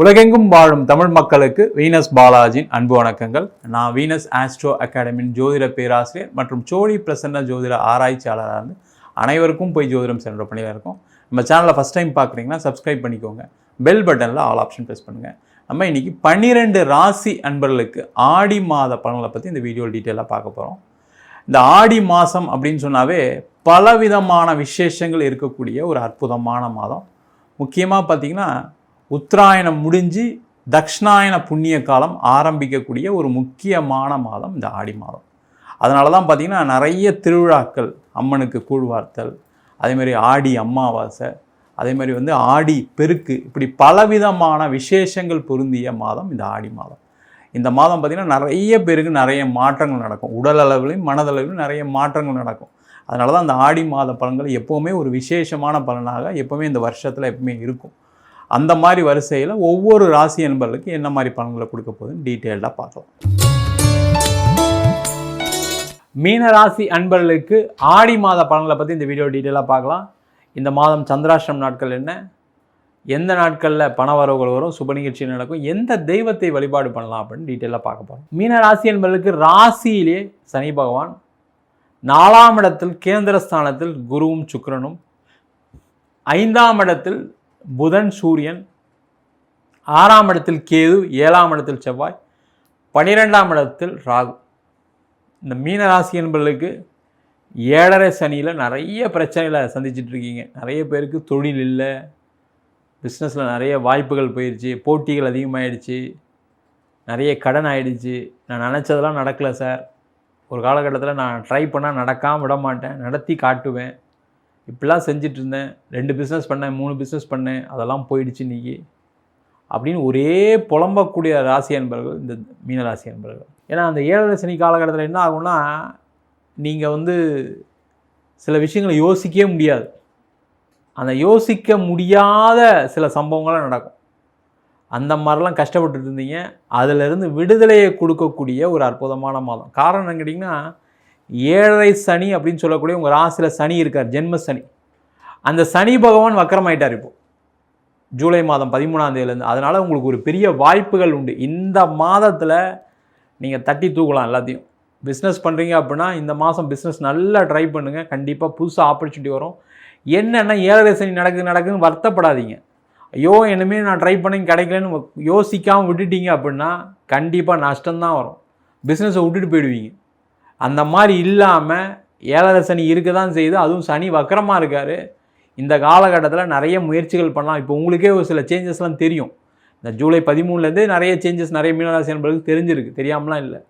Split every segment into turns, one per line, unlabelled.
உலகெங்கும் வாழும் தமிழ் மக்களுக்கு வீனஸ் பாலாஜியின் அன்பு வணக்கங்கள். நான் வீனஸ் ஆஸ்ட்ரோ அகாடமியின் ஜோதிட பேராசிரியர் மற்றும் சோழி பிரசன்ன ஜோதிட ஆராய்ச்சியாளராக இருந்து அனைவருக்கும் போய் ஜோதிடம் சென்ற பணியில் இருக்கும். நம்ம சேனலில் ஃபஸ்ட் டைம் பார்க்குறீங்கன்னா சப்ஸ்கிரைப் பண்ணிக்கோங்க. பெல் பட்டனில் ஆல் ஆப்ஷன் ப்ரெஸ் பண்ணுங்கள் நம்ம இன்றைக்கி பன்னிரெண்டு ராசி அன்பர்களுக்கு ஆடி மாத பலன்களை பற்றி இந்த வீடியோ டீட்டெயிலாக பார்க்க போகிறோம் இந்த ஆடி மாதம் அப்படின்னு சொன்னாவே பலவிதமான விசேஷங்கள் இருக்கக்கூடிய ஒரு அற்புதமான மாதம். முக்கியமாக பார்த்தீங்கன்னா உத்தராயணம் முடிஞ்சு தக்ஷணாயன புண்ணிய காலம் ஆரம்பிக்கக்கூடிய ஒரு முக்கியமான மாதம் இந்த ஆடி மாதம். அதனால தான் பார்த்தீங்கன்னா நிறைய திருவிழாக்கள் அம்மனுக்கு கூழ்வார்த்தல் அதேமாதிரி ஆடி அமாவாசை அதே மாதிரி வந்து ஆடி பெருக்கு இப்படி பலவிதமான விசேஷங்கள் பொருந்திய மாதம் இந்த ஆடி மாதம். இந்த மாதம் பார்த்திங்கன்னா நிறைய பேருக்கு நிறைய மாற்றங்கள் நடக்கும். உடல் அளவிலையும் மனதளவிலும் நிறைய மாற்றங்கள் நடக்கும். அதனால தான் அந்த ஆடி மாத பலன்கள் எப்போவுமே ஒரு விசேஷமான பலனாக எப்போவுமே இந்த வருஷத்தில் எப்பவுமே இருக்கும். அந்த மாதிரி வரிசையில் ஒவ்வொரு ராசி என்பர்களுக்கு என்ன மாதிரி பலன்களை கொடுக்க போகுதுன்னு டீட்டெயில்டாக பார்க்கலாம். மீனராசி அன்பர்களுக்கு ஆடி மாத பலன்களை பற்றி இந்த வீடியோ டீட்டெயிலாக பார்க்கலாம். இந்த மாதம் சந்திராஷ்டிரம் நாட்கள் என்ன? எந்த நாட்களில் பண வரவுகள் வரும்? சுப நிகழ்ச்சி நடக்கும்? எந்த தெய்வத்தை வழிபாடு பண்ணலாம் அப்படின்னு டீட்டெயிலாக பார்க்க போகிறோம் மீன ராசி என்பதற்கு ராசியிலே சனி பகவான் நாலாம் இடத்தில் கேந்திரஸ்தானத்தில் குருவும் சுக்கரனும் ஐந்தாம் இடத்தில் புதன் சூரியன் ஆறாம் இடத்தில் கேது ஏழாம் இடத்தில் செவ்வாய் பனிரெண்டாம் இடத்தில் ராகு. இந்த மீன ராசி என்பவர்களுக்கு ஏழரை சனியில் நிறைய பிரச்சனைகளை சந்திச்சுட்டு இருக்கீங்க. நிறைய பேருக்கு தொழில் இல்லை. பிஸ்னஸில் நிறைய வாய்ப்புகள் போயிடுச்சு போட்டிகள் அதிகமாகிடுச்சு நிறைய கடன் ஆகிடுச்சு நான் நினச்சதெல்லாம் நடக்கலை சார். ஒரு காலகட்டத்தில் நான் ட்ரை பண்ணால் நடக்காமல் விட மாட்டேன். நடத்தி காட்டுவேன். இப்படிலாம் செஞ்சுட்டு இருந்தேன் ரெண்டு பிஸ்னஸ் பண்ணேன் மூணு பிஸ்னஸ் பண்ணேன். அதெல்லாம் போயிடுச்சு இன்றைக்கி அப்படின்னு ஒரே புலம்பக்கூடிய ராசி அன்பர்கள் இந்த மீனராசி அன்பர்கள். ஏன்னா அந்த ஏழரை சனி காலகட்டத்தில் என்ன ஆகும்னா நீங்கள் வந்து சில விஷயங்களை யோசிக்கவே முடியாது. அந்த யோசிக்க முடியாத சில சம்பவங்கள்லாம் நடக்கும். அந்த மாதிரிலாம் கஷ்டப்பட்டு இருந்தீங்க. அதிலிருந்து விடுதலையை கொடுக்கக்கூடிய ஒரு அற்புதமான மாதம். காரணம் கேட்டிங்கன்னா ஏழரை சனி அப்படின்னு சொல்லக்கூடிய உங்கள் ராசியில் சனி இருக்கார் ஜென்ம சனி. அந்த சனி பகவான் வக்கரமாயிட்டார் இப்போது ஜூலை மாதம் பதிமூணாம் தேதியிலேருந்து. அதனால் உங்களுக்கு ஒரு பெரிய வாய்ப்புகள் உண்டு. இந்த மாதத்தில் நீங்கள் தட்டி தூக்கலாம் எல்லாத்தையும். பிஸ்னஸ் பண்ணுறீங்க அப்படின்னா இந்த மாதம் பிஸ்னஸ் நல்லா ட்ரை பண்ணுங்கள் கண்டிப்பாக புதுசாக ஆப்பர்ச்சுனிட்டி வரும். என்னென்னா ஏழரை சனி நடக்குது நடக்குதுன்னு வருத்தப்படாதீங்க. ஐயோ என்னமே நான் ட்ரை பண்ணி கிடைக்கலன்னு யோசிக்காமல் விட்டுட்டீங்க அப்படின்னா கண்டிப்பாக நஷ்டம்தான் வரும். பிஸ்னஸை விட்டுட்டு போயிடுவீங்க. அந்த மாதிரி இல்லாமல் ஏழரை சனி இருக்க தான் செய்யுது. அதுவும் சனி வக்கரமாக இருக்கார். இந்த காலகட்டத்தில் நிறைய முயற்சிகள் பண்ணலாம். இப்போ உங்களுக்கே ஒரு சில சேஞ்சஸ்லாம் தெரியும். இந்த ஜூலை பதிமூணுலேருந்து நிறைய சேஞ்சஸ் நிறைய மீனராசி என்பதுக்கு தெரிஞ்சிருக்கு. தெரியாமலாம் இல்லை.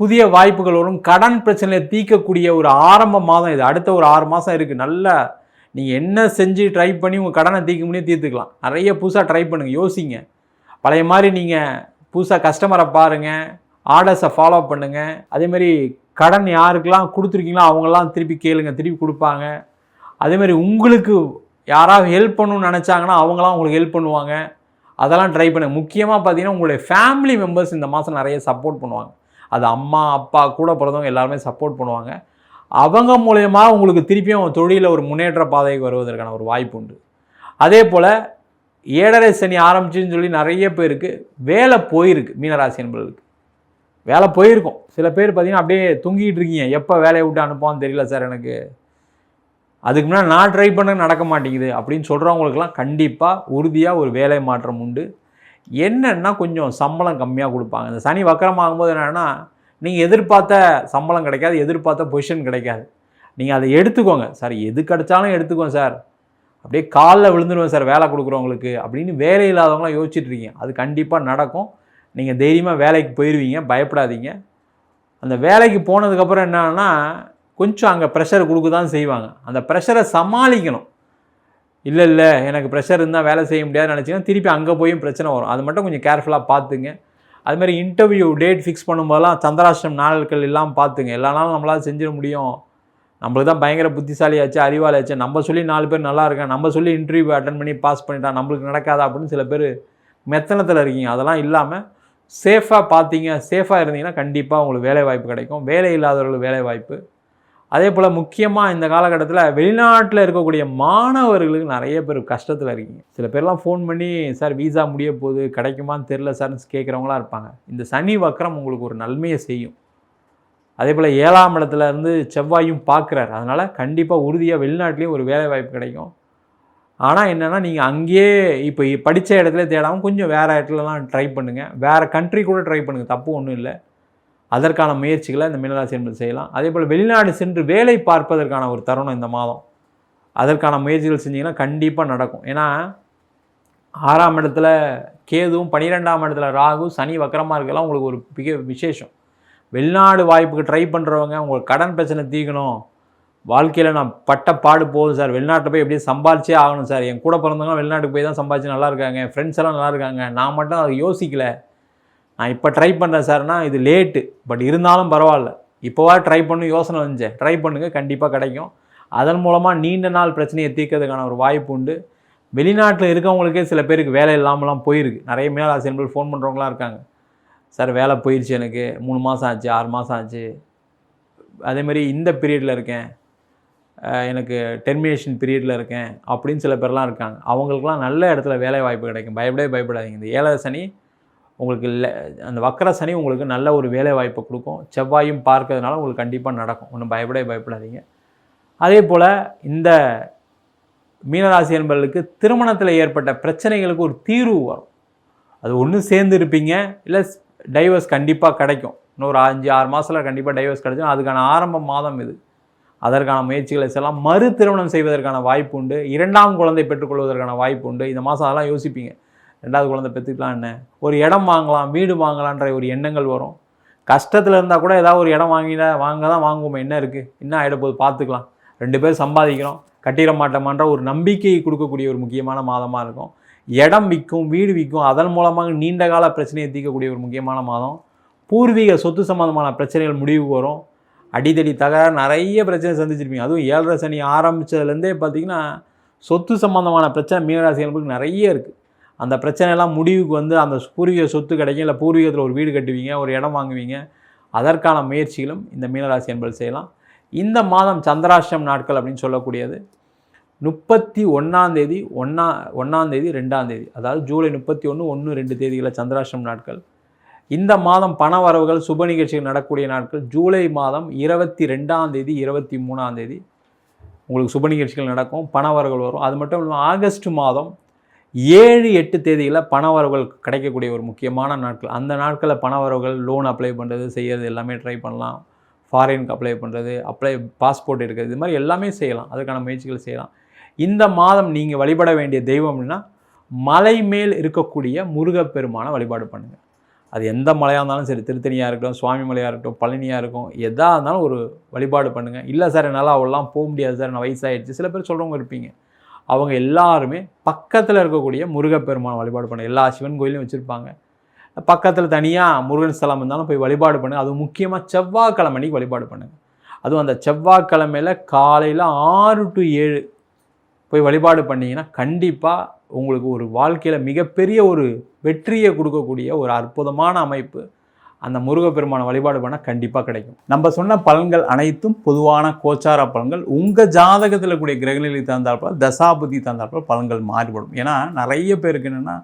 புதிய வாய்ப்புகள் வரும். கடன் பிரச்சனையை தீர்க்கக்கூடிய ஒரு ஆரம்ப மாதம் இது. அடுத்த ஒரு ஆறு மாதம் இருக்குது நல்ல நீங்கள் என்ன செஞ்சு ட்ரை பண்ணி உங்கள் கடனை தீர்க்க முடியும் தீர்த்துக்கலாம். நிறைய புதுசாக ட்ரை பண்ணுங்கள் யோசிங்க. பழைய மாதிரி நீங்கள் புதுசாக கஸ்டமரை பாருங்கள் ஆர்டர்ஸை ஃபாலோ பண்ணுங்கள் அதேமாதிரி கடன் யாருக்கெல்லாம் கொடுத்துருக்கீங்களோ அவங்கெல்லாம் திருப்பி கேளுங்க திருப்பி கொடுப்பாங்க. அதேமாதிரி உங்களுக்கு யாராவது ஹெல்ப் பண்ணணும்னு நினச்சாங்கன்னா அவங்களாம் உங்களுக்கு ஹெல்ப் பண்ணுவாங்க. அதெல்லாம் ட்ரை பண்ணுங்கள் முக்கியமாக பார்த்தீங்கன்னா உங்களுடைய ஃபேமிலி மெம்பர்ஸ் இந்த மாதம் நிறைய சப்போர்ட் பண்ணுவாங்க. அது அம்மா அப்பா கூட பிறந்தவங்க எல்லாருமே சப்போர்ட் பண்ணுவாங்க. அவங்க மூலயமா உங்களுக்கு திருப்பியும் தொழிலில் ஒரு முன்னேற்ற பாதைக்கு வருவதற்கான ஒரு வாய்ப்பு உண்டு. அதே போல் ஏழரை சனி ஆரம்பிச்சுன்னு சொல்லி நிறைய பேருக்கு வேலை போயிருக்கு மீனராசி என்பவர்களுக்கு வேலை போயிருக்கும். சில பேர் பார்த்தீங்கன்னா அப்படியே தூங்கிட்டு இருக்கீங்க. எப்போ வேலையை விட்டு அனுப்பான்னு தெரியல சார் எனக்கு. அதுக்கு முன்னாடி நான் ட்ரை பண்ண நடக்க மாட்டேங்குது அப்படின்னு சொல்கிறவங்களுக்குலாம் கண்டிப்பாக உறுதியாக ஒரு வேலை மாற்றம் உண்டு. என்னென்னா கொஞ்சம் சம்பளம் கம்மியாக கொடுப்பாங்க. இந்த சனி வக்கரமாகும்போது என்னென்னா நீங்கள் எதிர்பார்த்த சம்பளம் கிடைக்காது எதிர்பார்த்த பொசிஷன் கிடைக்காது. நீங்கள் அதை எடுத்துக்கோங்க. சார் எது கிடைச்சாலும் எடுத்துக்கோங்க சார். அப்படியே காலில் விழுந்துருவேன் சார் வேலை கொடுக்குறவங்களுக்கு அப்படின்னு வேலை இல்லாதவங்களாம் யோசிச்சுட்ருக்கீங்க அது கண்டிப்பாக நடக்கும். நீங்கள் தைரியமாக வேலைக்கு போயிடுவீங்க பயப்படாதீங்க. அந்த வேலைக்கு போனதுக்கப்புறம் என்னன்னா கொஞ்சம் அங்கே ப்ரெஷர் கொடுக்க தான் செய்வாங்க. அந்த ப்ரெஷரை சமாளிக்கணும். இல்லை இல்லை எனக்கு ப்ரெஷர் இருந்தால் வேலை செய்ய முடியாதுன்னு நினச்சிங்கன்னா திருப்பி அங்கே போயும் பிரச்சனை வரும். அது மட்டும் கொஞ்சம் கேர்ஃபுல்லாக பார்த்துங்க. அதுமாதிரி இன்டர்வியூ டேட் ஃபிக்ஸ் பண்ணும்போதெல்லாம் சந்திராஷ்டம் நாட்கள் எல்லாம் பார்த்துங்க. எல்லா நாளும் நம்மளால் செஞ்சிட முடியும். நம்மளுக்கு தான் பயங்கர புத்திசாலியாச்சு அறிவாளியாச்சு. நம்ம சொல்லி நாலு பேர் நல்லா இருக்கேன் நம்ம சொல்லி இன்டர்வியூ அட்டன் பண்ணி பாஸ் பண்ணிட்டான் நம்மளுக்கு நடக்காதா அப்படின்னு சில பேர் மெத்தனத்தில் இருக்கீங்க. அதெல்லாம் இல்லாமல் சேஃபாக பார்த்தீங்க சேஃபாக இருந்தீங்கன்னா கண்டிப்பாக உங்களுக்கு வேலை வாய்ப்பு கிடைக்கும். வேலை இல்லாதவர்களுக்கு வேலை வாய்ப்பு. அதே போல் முக்கியமாக இந்த காலகட்டத்தில் வெளிநாட்டில் இருக்கக்கூடிய மாணவர்களுக்கு நிறைய பேர் கஷ்டத்தில் இருக்கீங்க. சில பேர்லாம் ஃபோன் பண்ணி சார் வீசா முடிய போகுது கிடைக்குமான்னு தெரில சார்னு கேட்குறவங்களாம் இருப்பாங்க. இந்த சனி வக்கரம் உங்களுக்கு ஒரு நன்மையை செய்யும். அதே போல் ஏழாம் இடத்துல இருந்து செவ்வாயும் பார்க்குறாரு அதனால் கண்டிப்பாக உறுதியாக வெளிநாட்டிலேயும் ஒரு வேலை வாய்ப்பு கிடைக்கும். ஆனால் என்னென்னா நீங்கள் அங்கேயே இப்போ படித்த இடத்துல தேடாமல் கொஞ்சம் வேறு இடத்துலலாம் ட்ரை பண்ணுங்கள் வேறு கண்ட்ரி கூட ட்ரை பண்ணுங்கள் தப்பு ஒன்றும் இல்லை. அதற்கான முயற்சிகளை இந்த மீனராசி என்பது செய்யலாம். அதே போல் வெளிநாடு சென்று வேலை பார்ப்பதற்கான ஒரு தருணம் இந்த மாதம். அதற்கான முயற்சிகள் செஞ்சிங்கன்னா கண்டிப்பாக நடக்கும். ஏன்னா ஆறாம் இடத்துல கேதுவும் பன்னிரெண்டாம் இடத்துல ராகு சனி வக்கரமாக இருக்கலாம் உங்களுக்கு ஒரு மிக விசேஷம். வெளிநாடு வாய்ப்புக்கு ட்ரை பண்ணுறவங்க உங்களுக்கு கடன் பிரச்சனை தீர்க்கணும். வாழ்க்கையில் நான் பட்ட பாடு போகுது சார். வெளிநாட்டில் போய் எப்படியும் சம்பாதிச்சே ஆகணும் சார். என் கூட பிறந்தவங்க வெளிநாட்டுக்கு போய் தான் சம்பாதிச்சு நல்லா இருக்காங்க. என் ஃப்ரெண்ட்ஸ் எல்லாம் நல்லா இருக்காங்க. நான் மட்டும் அதை யோசிக்கல. நான் இப்போ ட்ரை பண்ணுறேன் சார்னா இது லேட்டு பட் இருந்தாலும் பரவாயில்ல. இப்போவா ட்ரை பண்ணு யோசனை வந்துச்சேன் ட்ரை பண்ணுங்கள் கண்டிப்பாக கிடைக்கும். அதன் மூலமாக நீண்ட நாள் பிரச்சனையை தீர்க்கிறதுக்கான ஒரு வாய்ப்பு உண்டு. வெளிநாட்டில் இருக்கவங்களுக்கே சில பேருக்கு வேலை இல்லாமலாம் போயிருக்கு. நிறைய மேலாசி ஆசிரியர்கள் ஃபோன் பண்ணுறவங்களாம் இருக்காங்க. சார் வேலை போயிடுச்சு எனக்கு. மூணு மாதம் ஆச்சு ஆறு மாதம் ஆச்சு. அதேமாதிரி இந்த பீரியடில் இருக்கேன். எனக்கு டெர்மினேஷன் பீரியடில் இருக்கேன் அப்படின்னு சில பேர்லாம் இருக்காங்க. அவங்களுக்குலாம் நல்ல இடத்துல வேலை வாய்ப்பு கிடைக்கும். பயப்படவே பயப்படாதீங்க. இந்த ஏழரை சனி உங்களுக்கு இல்லை அந்த வக்கர சனி உங்களுக்கு நல்ல ஒரு வேலை வாய்ப்பை கொடுக்கும். செவ்வாயும் பார்க்கறதுனால உங்களுக்கு கண்டிப்பாக நடக்கும். ஒன்றும் பயப்படவே பயப்படாதீங்க. அதே போல் இந்த மீனராசி என்பவர்களுக்கு திருமணத்தில் ஏற்பட்ட பிரச்சனைகளுக்கு ஒரு தீர்வு வரும். அது ஒன்று சேர்ந்து இருப்பீங்க. இல்லை டைவர்ஸ் கண்டிப்பாக கிடைக்கும். இன்னொரு அஞ்சு ஆறு மாதத்தில் கண்டிப்பாக டைவர்ஸ் கிடைக்கும் அதுக்கான ஆரம்ப மாதம் இது. அதற்கான முயற்சிகளை செய்யலாம். மறு திருமணம் செய்வதற்கான வாய்ப்பு உண்டு. இரண்டாம் குழந்தை பெற்றுக்கொள்வதற்கான வாய்ப்பு உண்டு. இந்த மாதம் அதெல்லாம் யோசிப்பீங்க. ரெண்டாவது குழந்தை பெற்றுக்கலாம் என்ன? ஒரு இடம் வாங்கலாம் வீடு வாங்கலான்ற ஒரு எண்ணங்கள் வரும். கஷ்டத்தில் இருந்தால் கூட ஏதாவது ஒரு இடம் வாங்கினா வாங்க தான் வாங்குவோம். என்ன இருக்குது என்ன ஆகிடப்போது போது பார்த்துக்கலாம் ரெண்டு பேர் சம்பாதிக்கிறோம். கட்டிட மாட்டோமான்ற ஒரு நம்பிக்கையை கொடுக்கக்கூடிய ஒரு முக்கியமான மாதமாக இருக்கும். இடம் விற்கும் வீடு விற்கும் அதன் மூலமாக நீண்ட கால பிரச்சனையை தீர்க்கக்கூடிய ஒரு முக்கியமான மாதம். பூர்வீக சொத்து சம்பந்தமான பிரச்சனைகள் முடிவுக்கு வரும். அடிதடி தகராறு நிறைய பிரச்சனை சந்திச்சிருப்பீங்க. அதுவும் ஏழரை சனி ஆரம்பித்ததுலேருந்தே பார்த்தீங்கன்னா சொத்து சம்மந்தமான பிரச்சனை மீனராசிகளுக்கு நிறைய இருக்குது அந்த பிரச்சனையெல்லாம் முடிவுக்கு வந்து அந்த பூர்வீக சொத்து கிடைக்கும் இல்லை பூர்வீகத்தில் ஒரு வீடு கட்டுவீங்க ஒரு இடம் வாங்குவீங்க அதற்கான முயற்சிகளும் இந்த மீனராசி என்பது செய்யலாம். இந்த மாதம் சந்திராஷ்டம் நாட்கள் அப்படின்னு சொல்லக்கூடியது முப்பத்தி ஒன்றாந்தேதி ஒன்றா ஒன்றாந்தேதி ரெண்டாந்தேதி அதாவது ஜூலை முப்பத்தி ஒன்று ஒன்று ரெண்டு தேதிகளில் சந்திராஷ்டம் நாட்கள். இந்த மாதம் பண வரவுகள் சுப நிகழ்ச்சிகள் நடக்கக்கூடிய நாட்கள் ஜூலை மாதம் இருபத்தி ரெண்டாம் தேதி இருபத்தி மூணாம் தேதி உங்களுக்கு சுப நிகழ்ச்சிகள் நடக்கும் பண வரவுகள் வரும். அது மட்டும் இல்லாமல் ஆகஸ்ட் மாதம் ஏழு எட்டு தேதியில் பண வரவுகள் கிடைக்கக்கூடிய ஒரு முக்கியமான நாட்கள். அந்த நாட்களில் பண வரவுகள் லோன் அப்ளை பண்ணுறது செய்யறது எல்லாமே ட்ரை பண்ணலாம். ஃபாரினுக்கு அப்ளை பண்ணுறது அப்ளை பாஸ்போர்ட் எடுக்கிறது இது மாதிரி எல்லாமே செய்யலாம். அதுக்கான முயற்சிகள் செய்யலாம். இந்த மாதம் நீங்கள் வழிபட வேண்டிய தெய்வம் அப்படின்னா மலை மேல் இருக்கக்கூடிய முருகப்பெருமான வழிபாடு பண்ணுங்கள் அது எந்த மலையாக இருந்தாலும் சரி திருத்தணியாக இருக்கட்டும் சுவாமி மலையாக இருக்கட்டும் பழனியாக இருக்கும் எதாக இருந்தாலும் ஒரு வழிபாடு பண்ணுங்கள் இல்லை சார் என்னால் அவ்வளோலாம் போக முடியாது சார் நான் வயசாகிடுச்சு சில பேர் சொல்கிறவங்க இருப்பீங்க. அவங்க எல்லாருமே பக்கத்தில் இருக்கக்கூடிய முருகப்பெருமான் வழிபாடு பண்ண எல்லா சிவன் கோயிலும் வச்சுருப்பாங்க. பக்கத்தில் தனியாக முருகன் ஸ்தலம் இருந்தாலும் போய் வழிபாடு பண்ணுங்கள் அது முக்கியமாக செவ்வாய்க்கிழமை அன்னைக்கு வழிபாடு பண்ணுங்கள் அதுவும் அந்த செவ்வாய்க்கிழமையில் காலையில் ஆறு டு ஏழு போய் வழிபாடு பண்ணிங்கன்னா கண்டிப்பாக உங்களுக்கு ஒரு வாழ்க்கையில் மிகப்பெரிய ஒரு வெற்றியை கொடுக்கக்கூடிய ஒரு அற்புதமான அமைப்பு அந்த முருகப்பெருமான வழிபாடு பண்ணால் கண்டிப்பாக கிடைக்கும். நம்ம சொன்ன பலன்கள் அனைத்தும் பொதுவான கோச்சார பலன்கள். உங்கள் ஜாதகத்தில் கூடிய கிரகநிலை தந்தாற்போல் தசாபதி தந்தாற்போல் பலன்கள் மாறுபடும். ஏன்னா நிறைய பேருக்கு என்னென்னா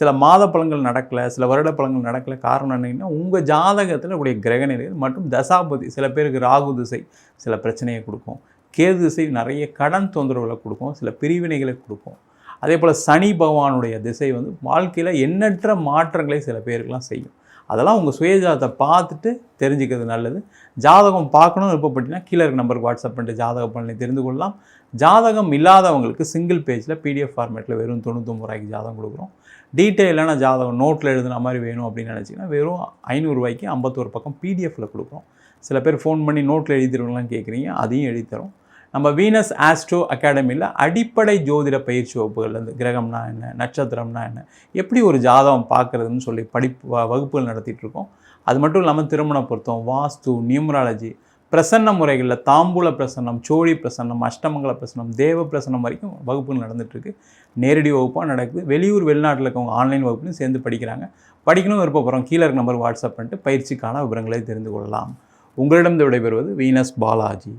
சில மாத பலன்கள் நடக்கலை சில வருட பலன்கள் நடக்கலை காரணம் என்னென்னா உங்கள் ஜாதகத்தில் கூடிய கிரகநிலை மற்றும் தசாபதி சில பேருக்கு ராகு திசை சில பிரச்சனையை கொடுக்கும். கேது திசை நிறைய கடன் தொந்தரவுகளை கொடுக்கும் சில பிரிவினைகளை கொடுக்கும். அதே போல் சனி பகவானுடைய திசை வந்து வாழ்க்கையில் எண்ணற்ற மாற்றங்களை சில பேருக்கெல்லாம் செய்யும். அதெல்லாம் உங்கள் சுயஜாதத்தை பார்த்துட்டு தெரிஞ்சுக்கிறது நல்லது. ஜாதகம் பார்க்கணும்னு விருப்பப்பட்டீங்கன்னா கீழே இருக்க நம்பருக்கு வாட்ஸ்அப் பண்ணிட்டு ஜாதக பலனை தெரிந்து கொள்ளலாம். ஜாதகம் இல்லாதவங்களுக்கு சிங்கிள் பேஜில் பிடிஎஃப் ஃபார்மேட்டில் வெறும் தொண்ணூத்தொம்பது ரூபாய்க்கு ஜாதகம் கொடுக்குறோம். டீட்டெயிலான ஜாதகம் நோட்டில் எழுதுன மாதிரி வேணும் அப்படின்னு நினச்சிங்கன்னா வெறும் ஐநூறுரூவாய்க்கு ஐம்பத்தோரு பக்கம் பிடிஎஃப்பில் கொடுக்குறோம். சில பேர் ஃபோன் பண்ணி நோட்டில் எழுதிடுவங்களாம் கேட்குறீங்க அதையும் எழுதி தரோம் நம்ம வீனஸ் ஆஸ்ட்ரோ அகாடமியில் அடிப்படை ஜோதிட பயிற்சி வகுப்புகள்லேருந்து கிரகம்னா என்ன நட்சத்திரம்னா என்ன எப்படி ஒரு ஜாதகம் பார்க்குறதுன்னு சொல்லி படிப்பு வ- வகுப்புகள் நடத்திட்டுருக்கோம். அது மட்டும் இல்லாமல் திருமண பொருத்தம் வாஸ்து நியூமராலஜி பிரசன்ன முறைகளில் தாம்பூல பிரசன்னம் சோழி பிரசன்னம் அஷ்டமங்கல பிரசன்னம் தேவ பிரசன்னம் வரைக்கும் வகுப்புகள் நடந்துகிட்ருக்கு நேரடி வகுப்பாக நடக்குது. வெளியூர் வெளிநாட்டில் இருக்கவங்க ஆன்லைன் வகுப்புலையும் சேர்ந்து படிக்கிறாங்க. படிக்கணும் விருப்பப்படுறோம் கீழே இருக்க நம்பர் வாட்ஸ்அப் பண்ணிட்டு பயிற்சிக்கான விவரங்களை தெரிந்து கொள்ளலாம். உங்களிடம் விடைபெறுவது வீனஸ் பாலாஜி